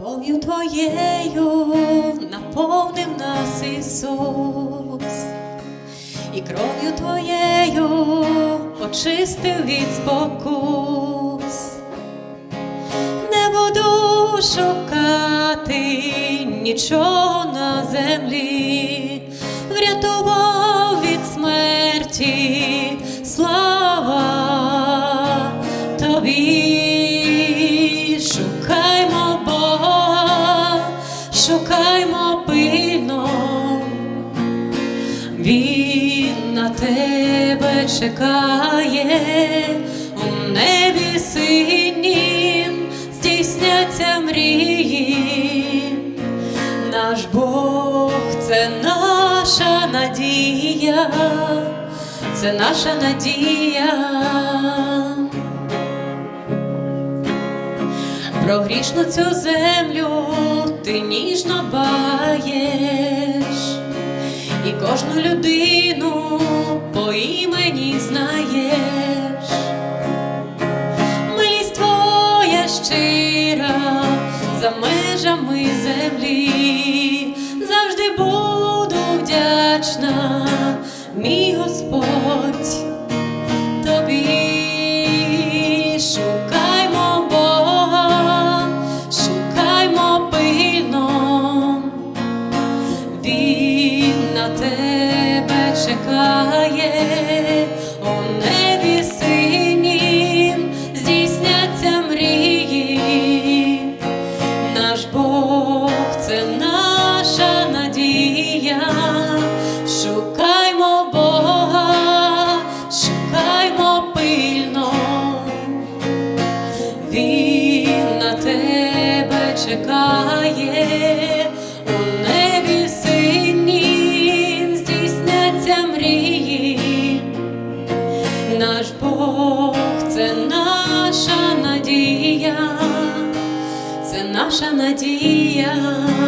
Любов'ю твоєю наповнив нас Ісус, і кров'ю твоєю очистив від спокус. Не буду шукати нічого на землі, врятував від смерті слава тобі. Шукаймо пильно, Він на тебе чекає у небі синім, здійсняться мрії. Наш Бог це наша надія, це наша надія. Про грішну цю землю ти ніжно баєш, і кожну людину по імені знаєш. Милість твоя щира за межами землі, завжди буду вдячна, мій Господь чекає, у небі синім здійсняться мрії, наш Бог це наша надія. Шукаймо Бога, шукаймо пильно, Він на тебе чекає, наша надія.